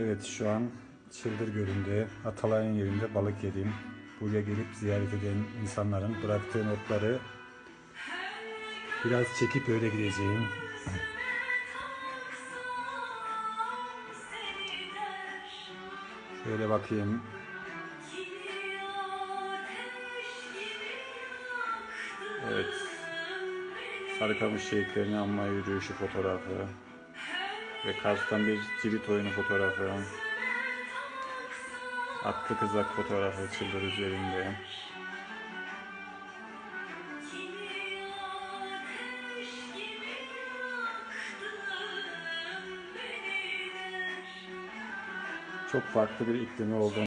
Evet şu an Çıldır Gölü'nde Atalay'ın yerinde balık yedim. Buraya gelip ziyaret eden insanların bıraktığı notları biraz çekip öyle gideceğim. Şöyle bakayım. Evet. Sarıkamış şehitlerini anma yürüyüşü fotoğrafı ve Kars'tan bir cirit oyunu fotoğrafı. Atlı kızak fotoğrafı çıldır üzerinde. Çok farklı bir iklimi olduğunu